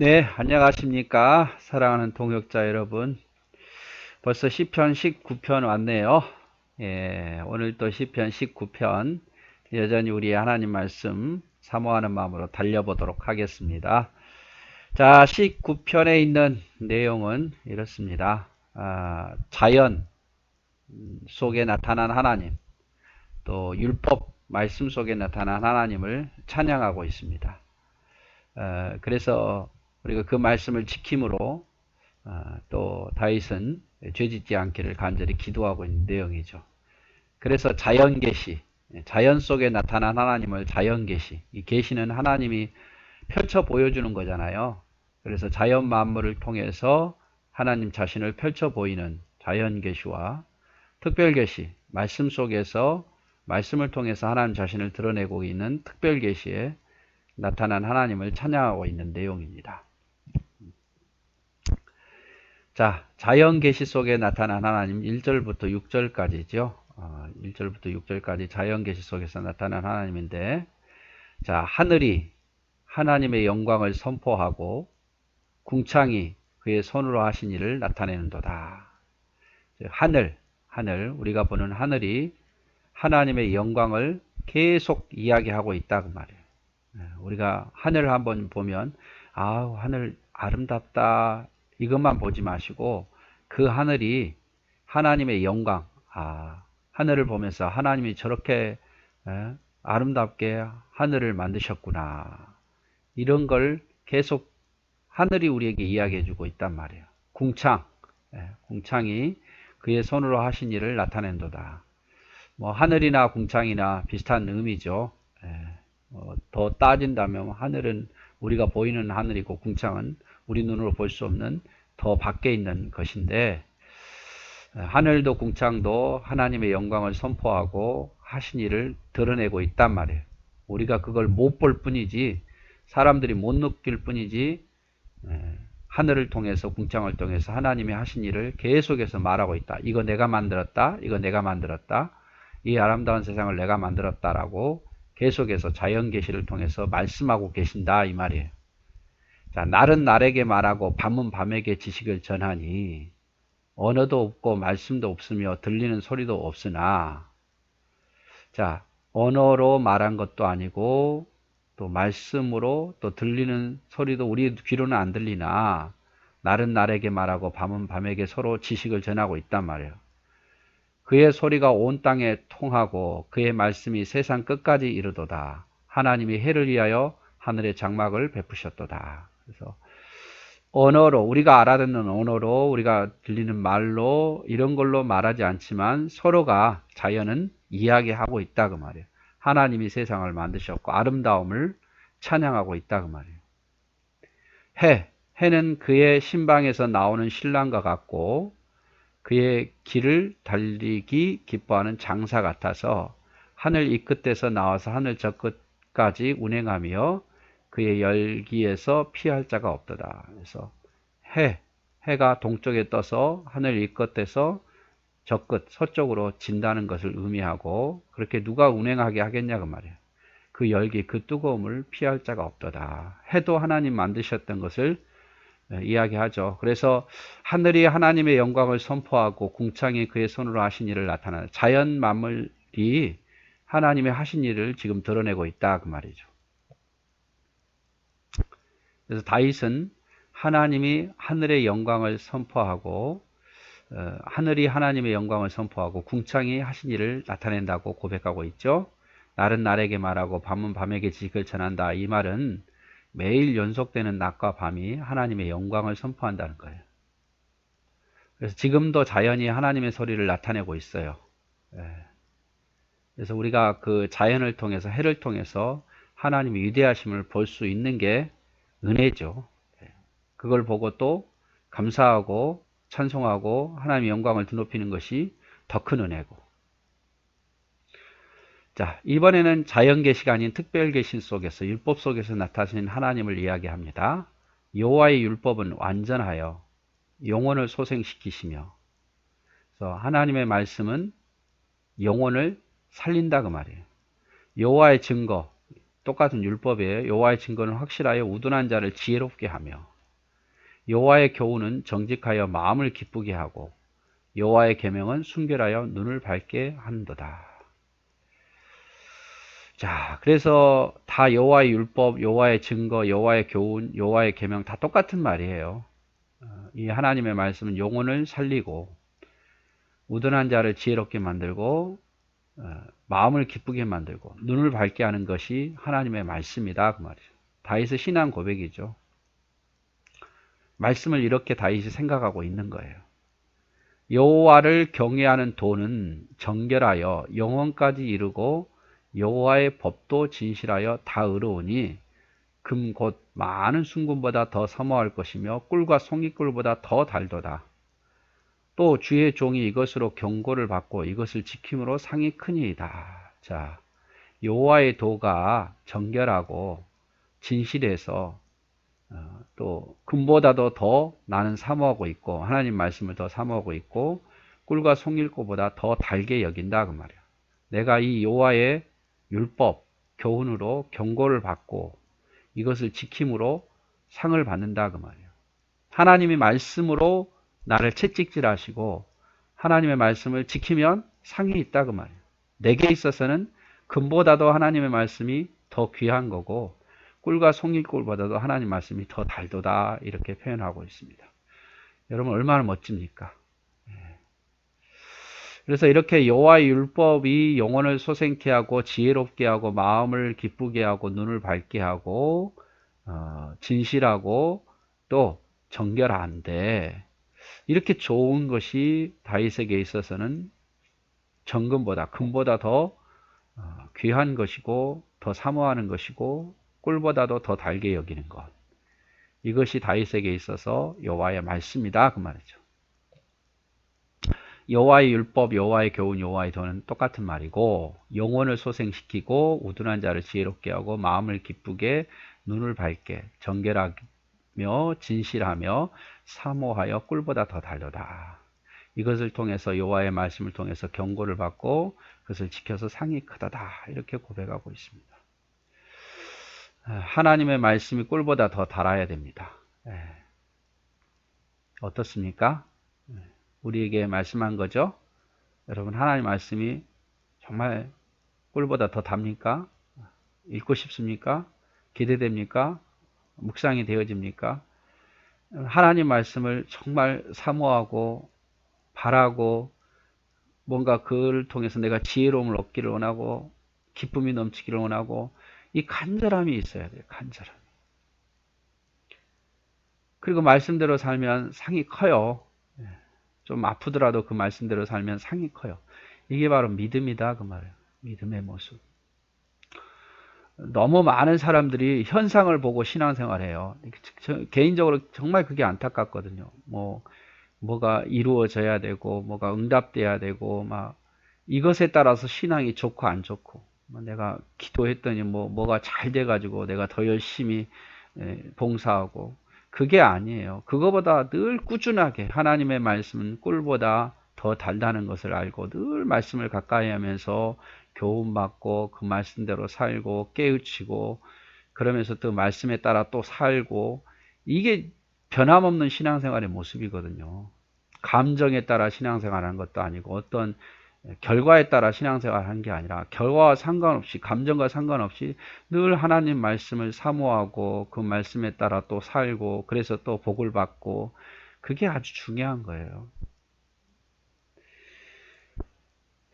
네, 안녕하십니까. 사랑하는 동역자 여러분. 벌써 시편 19편 왔네요. 예, 오늘 또 시편 19편 여전히 우리 하나님 말씀 사모하는 마음으로 달려보도록 하겠습니다. 자, 19편에 있는 내용은 이렇습니다. 아, 자연 속에 나타난 하나님, 또 율법 말씀 속에 나타난 하나님을 찬양하고 있습니다. 어, 그래서 우리가 그 말씀을 지킴으로 어, 또 다윗은 죄짓지 않기를 간절히 기도하고 있는 내용이죠. 그래서 자연 계시, 자연 속에 나타난 하나님을 자연 계시, 이 계시는 하나님이 펼쳐 보여주는 거잖아요. 그래서 자연 만물을 통해서 하나님 자신을 펼쳐 보이는 자연 계시와 특별 계시, 말씀 속에서 말씀을 통해서 하나님 자신을 드러내고 있는 특별 계시에 나타난 하나님을 찬양하고 있는 내용입니다. 자, 자연 계시 속에 나타난 하나님 1절부터 6절까지죠. 어, 1절부터 6절까지 자연 계시 속에서 나타난 하나님인데 자, 하늘이 하나님의 영광을 선포하고 궁창이 그의 손으로 하신 일을 나타내는도다. 하늘, 하늘, 우리가 보는 하늘이 하나님의 영광을 계속 이야기하고 있다 그 말이에요. 네, 우리가 하늘을 한번 보면 아 하늘 아름답다 이것만 보지 마시고 그 하늘이 하나님의 영광 아 하늘을 보면서 하나님이 저렇게 에, 아름답게 하늘을 만드셨구나. 이런 걸 계속 하늘이 우리에게 이야기해 주고 있단 말이에요. 궁창 에, 궁창이 그의 손으로 하신 일을 나타낸도다. 뭐 하늘이나 궁창이나 비슷한 의미죠. 에, 어, 더 따진다면 하늘은 우리가 보이는 하늘이고 궁창은 우리 눈으로 볼 수 없는 더 밖에 있는 것인데 하늘도 궁창도 하나님의 영광을 선포하고 하신 일을 드러내고 있단 말이에요. 우리가 그걸 못 볼 뿐이지 사람들이 못 느낄 뿐이지 하늘을 통해서 궁창을 통해서 하나님이 하신 일을 계속해서 말하고 있다. 이거 내가 만들었다. 이거 내가 만들었다. 이 아름다운 세상을 내가 만들었다라고 계속해서 자연 계시를 통해서 말씀하고 계신다 이 말이에요. 자, 날은 날에게 말하고 밤은 밤에게 지식을 전하니 언어도 없고 말씀도 없으며 들리는 소리도 없으나 자, 언어로 말한 것도 아니고 또 말씀으로 또 들리는 소리도 우리 귀로는 안 들리나 날은 날에게 말하고 밤은 밤에게 서로 지식을 전하고 있단 말이에요. 그의 소리가 온 땅에 통하고 그의 말씀이 세상 끝까지 이르도다. 하나님이 해를 위하여 하늘의 장막을 베푸셨도다. 그래서 언어로 우리가 알아듣는 언어로 우리가 들리는 말로 이런 걸로 말하지 않지만 서로가 자연은 이야기하고 있다 그 말이에요. 하나님이 세상을 만드셨고 아름다움을 찬양하고 있다 그 말이에요. 해 해는 그의 신방에서 나오는 신랑과 같고 그의 길을 달리기 기뻐하는 장사 같아서 하늘 이 끝에서 나와서 하늘 저 끝까지 운행하며 그의 열기에서 피할 자가 없더라. 그래서 해, 해가 동쪽에 떠서 하늘 이 끝에서 저 끝, 서쪽으로 진다는 것을 의미하고 그렇게 누가 운행하게 하겠냐 그 말이에요. 그 열기, 그 뜨거움을 피할 자가 없더라. 해도 하나님 만드셨던 것을 네, 이야기하죠. 그래서 하늘이 하나님의 영광을 선포하고 궁창이 그의 손으로 하신 일을 나타나는 자연 만물이 하나님의 하신 일을 지금 드러내고 있다 그 말이죠. 그래서 다윗은 하나님이 하늘의 영광을 선포하고 어, 하늘이 하나님의 영광을 선포하고 궁창이 하신 일을 나타낸다고 고백하고 있죠. 날은 날에게 말하고 밤은 밤에게 지식을 전한다. 이 말은 매일 연속되는 낮과 밤이 하나님의 영광을 선포한다는 거예요. 그래서 지금도 자연이 하나님의 소리를 나타내고 있어요. 예. 그래서 우리가 그 자연을 통해서 해를 통해서 하나님의 위대하심을 볼 수 있는 게 은혜죠. 예. 그걸 보고 또 감사하고 찬송하고 하나님의 영광을 드높이는 것이 더 큰 은혜고 자, 이번에는 자연계시가 아닌 특별계신 속에서 율법 속에서 나타나신 하나님을 이야기합니다. 여호와의 율법은 완전하여 영혼을 소생시키시며 그래서 하나님의 말씀은 영혼을 살린다 그 말이에요. 여호와의 증거 똑같은 율법이에요. 여호와의 증거는 확실하여 우둔한 자를 지혜롭게 하며 여호와의 교훈은 정직하여 마음을 기쁘게 하고 여호와의 계명은 순결하여 눈을 밝게 한도다. 자, 그래서 다 여호와의 율법, 여호와의 증거, 여호와의 교훈, 여호와의 계명 다 똑같은 말이에요. 어, 이 하나님의 말씀은 영혼을 살리고 우둔한 자를 지혜롭게 만들고 어, 마음을 기쁘게 만들고 눈을 밝게 하는 것이 하나님의 말씀이다 그 말이죠. 다윗의 신앙 고백이죠. 말씀을 이렇게 다윗이 생각하고 있는 거예요. 여호와를 경외하는 도는 정결하여 영원까지 이르고 여호와의 법도 진실하여 다 의로우니 금 곧 많은 순금보다 더 사모할 것이며 꿀과 송이꿀보다 더 달도다. 또 주의 종이 이것으로 경고를 받고 이것을 지킴으로 상이 크니이다. 자, 여호와의 도가 정결하고 진실해서 어, 또 금보다도 더 나는 사모하고 있고 하나님 말씀을 더 사모하고 있고 꿀과 송일고보다 더 달게 여긴다 그 말이야. 내가 이 여호와의 율법 교훈으로 경고를 받고 이것을 지킴으로 상을 받는다 그 말이야. 하나님의 말씀으로 나를 채찍질하시고 하나님의 말씀을 지키면 상이 있다 그 말이에요. 내게 있어서는 금보다도 하나님의 말씀이 더 귀한 거고 꿀과 송이꿀보다도 하나님 말씀이 더 달도다 이렇게 표현하고 있습니다. 여러분 얼마나 멋집니까? 예. 그래서 이렇게 여호와의 율법이 영혼을 소생케 하고 지혜롭게 하고 마음을 기쁘게 하고 눈을 밝게 하고 어, 진실하고 또 정결한데 이렇게 좋은 것이 다윗에게 있어서는 정금보다 금보다 더 어, 귀한 것이고 더 사모하는 것이고 꿀보다도 더 달게 여기는 것. 이것이 다윗에게 있어서 여호와의 말씀이다 그 말이죠. 여호와의 율법, 여호와의 교훈, 여호와의 도는 똑같은 말이고 영혼을 소생시키고 우둔한 자를 지혜롭게 하고 마음을 기쁘게 눈을 밝게 정결하 며 진실하며 사모하여 꿀보다 더 달도다. 이것을 통해서 여호와의 말씀을 통해서 경고를 받고 그것을 지켜서 상이 크다다 이렇게 고백하고 있습니다. 하나님의 말씀이 꿀보다 더 달아야 됩니다. 예. 어떻습니까? 예. 우리에게 말씀한 거죠? 여러분 하나님 말씀이 정말 꿀보다 더 답니까? 읽고 싶습니까? 기대됩니까? 묵상이 되어집니까? 하나님 말씀을 정말 사모하고 바라고 뭔가 그를 통해서 내가 지혜로움을 얻기를 원하고 기쁨이 넘치기를 원하고 이 간절함이 있어야 돼요. 간절함. 그리고 말씀대로 살면 상이 커요. 예. 좀 아프더라도 그 말씀대로 살면 상이 커요. 이게 바로 믿음이다 그 말이에요. 믿음의 모습. 너무 많은 사람들이 현상을 보고 신앙생활해요. 개인적으로 정말 그게 안타깝거든요. 뭐 뭐가 이루어져야 되고 뭐가 응답돼야 되고 막 이것에 따라서 신앙이 좋고 안 좋고 뭐 내가 기도했더니 뭐 뭐가 잘 돼가지고 내가 더 열심히 봉사하고 그게 아니에요. 그거보다 늘 꾸준하게 하나님의 말씀은 꿀보다 더 달다는 것을 알고 늘 말씀을 가까이 하면서 교훈받고 그 말씀대로 살고 깨우치고 그러면서 또 말씀에 따라 또 살고 이게 변함없는 신앙생활의 모습이거든요. 감정에 따라 신앙생활 하는 것도 아니고 어떤 결과에 따라 신앙생활 하는 게 아니라 결과와 상관없이 감정과 상관없이 늘 하나님 말씀을 사모하고 그 말씀에 따라 또 살고 그래서 또 복을 받고 그게 아주 중요한 거예요.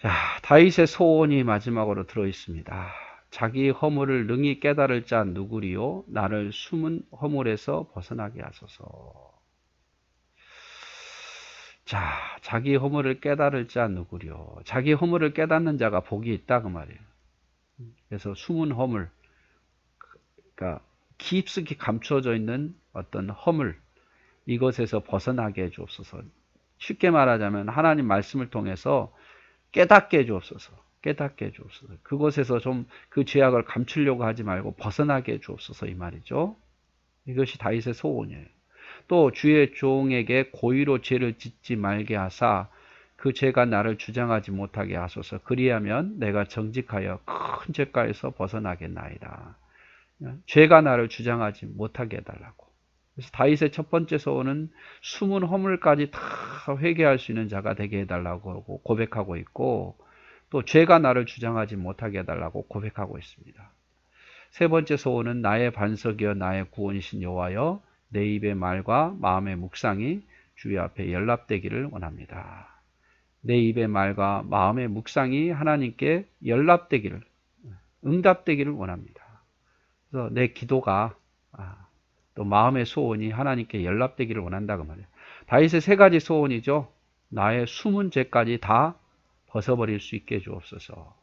자, 다윗의 소원이 마지막으로 들어 있습니다. 자기 허물을 능히 깨달을 자 누구리요? 나를 숨은 허물에서 벗어나게 하소서. 자, 자기 허물을 깨달을 자 누구리요? 자기 허물을 깨닫는 자가 복이 있다 그 말이에요. 그래서 숨은 허물, 그러니까 깊숙이 감추어져 있는 어떤 허물 이것에서 벗어나게 해주옵소서. 쉽게 말하자면 하나님 말씀을 통해서 깨닫게 해주옵소서. 깨닫게 해주옵소서. 그곳에서 좀 그 죄악을 감추려고 하지 말고 벗어나게 해주옵소서 이 말이죠. 이것이 다윗의 소원이에요. 또 주의 종에게 고의로 죄를 짓지 말게 하사 그 죄가 나를 주장하지 못하게 하소서. 그리하면 내가 정직하여 큰 죄가에서 벗어나겠나이다. 죄가 나를 주장하지 못하게 해달라고. 다윗의 첫 번째 소원은 숨은 허물까지 다 회개할 수 있는 자가 되게 해달라고 고백하고 있고 또 죄가 나를 주장하지 못하게 해달라고 고백하고 있습니다. 세 번째 소원은 나의 반석이여 나의 구원이신 여호와여 내 입의 말과 마음의 묵상이 주의 앞에 연락되기를 원합니다. 내 입의 말과 마음의 묵상이 하나님께 연락되기를 응답되기를 원합니다. 그래서 내 기도가 아, 또 마음의 소원이 하나님께 연락되기를 원한다고 말이에요. 다윗의 세 가지 소원이죠. 나의 숨은 죄까지 다 벗어버릴 수 있게 해주옵소서.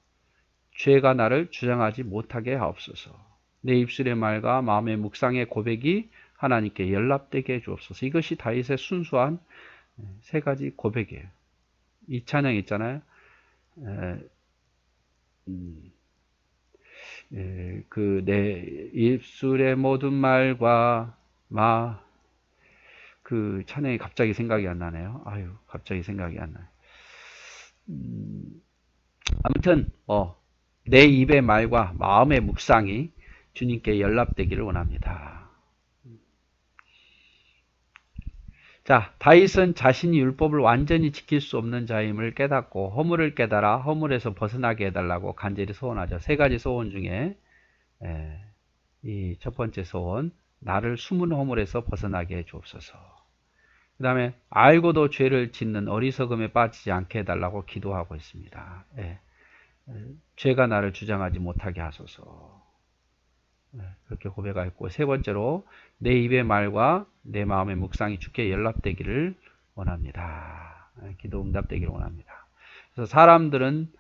죄가 나를 주장하지 못하게 하옵소서. 내 입술의 말과 마음의 묵상의 고백이 하나님께 연락되게 해주옵소서. 이것이 다윗의 순수한 세 가지 고백이에요. 이 찬양 있잖아요. 에, 음, 그 내 입술의 모든 말과 마 그 찬양이 갑자기 생각이 안 나네요. 아유, 갑자기 생각이 안 나요. 음, 아무튼 어, 내 입의 말과 마음의 묵상이 주님께 연락되기를 원합니다. 자, 다윗은 자신이 율법을 완전히 지킬 수 없는 자임을 깨닫고 허물을 깨달아 허물에서 벗어나게 해달라고 간절히 소원하죠. 세 가지 소원 중에 이 첫 번째 소원, 나를 숨은 허물에서 벗어나게 해 주옵소서. 그 다음에 알고도 죄를 짓는 어리석음에 빠지지 않게 해달라고 기도하고 있습니다. 예. 죄가 나를 주장하지 못하게 하소서. 예, 그렇게 고백하였고 세 번째로 내 입의 말과 내 마음의 묵상이 주께 연락되기를 원합니다. 예, 기도 응답되기를 원합니다. 그래서 사람들은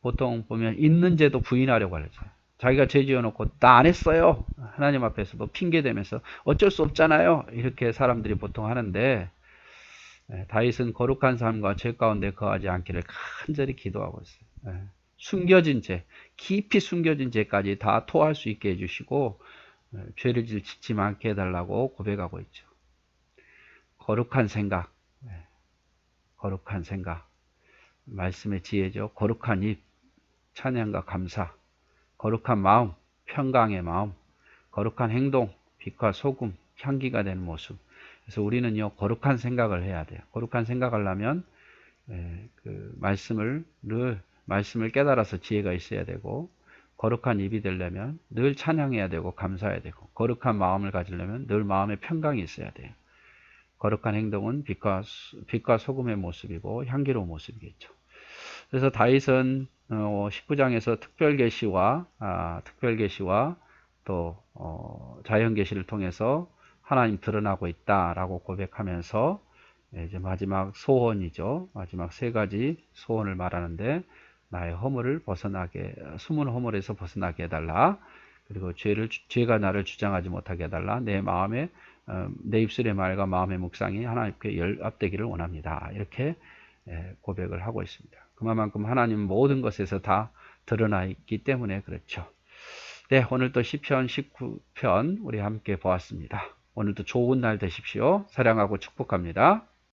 보통 보면 있는 죄도 부인하려고 하죠. 자기가 죄 지어놓고 나 안 했어요. 하나님 앞에서도 핑계대면서 어쩔 수 없잖아요. 이렇게 사람들이 보통 하는데 예, 다윗은 거룩한 삶과 죄 가운데 거하지 않기를 간절히 기도하고 있어요. 숨겨진 죄, 깊이 숨겨진 죄까지 다 토할 수 있게 해주시고 어, 죄를 짓지 않게 해달라고 고백하고 있죠. 거룩한 생각, 네. 거룩한 생각, 말씀의 지혜죠. 거룩한 입, 찬양과 감사, 거룩한 마음, 평강의 마음, 거룩한 행동, 빛과 소금, 향기가 되는 모습. 그래서 우리는요 거룩한 생각을 해야 돼요. 거룩한 생각을 하면 예, 그 말씀을 늘 말씀을 깨달아서 지혜가 있어야 되고 거룩한 입이 되려면 늘 찬양해야 되고 감사해야 되고 거룩한 마음을 가지려면 늘 마음의 평강이 있어야 돼요. 거룩한 행동은 빛과, 빛과 소금의 모습이고 향기로운 모습이겠죠. 그래서 다윗은 19장에서 어, 특별 계시와 아, 특별 계시와 또 어, 자연 계시를 통해서 하나님 드러나고 있다라고 고백하면서 이제 마지막 소원이죠. 마지막 세 가지 소원을 말하는데 나의 허물을 벗어나게 숨은 허물에서 벗어나게 해달라. 그리고 죄를 죄가 나를 주장하지 못하게 해달라. 내 마음에 어, 내 입술의 말과 마음의 묵상이 하나님께 열압되기를 원합니다. 이렇게 예, 고백을 하고 있습니다. 그만큼 하나님 모든 것에서 다 드러나 있기 때문에 그렇죠. 네, 오늘도 시편 19편 우리 함께 보았습니다. 오늘도 좋은 날 되십시오. 사랑하고 축복합니다.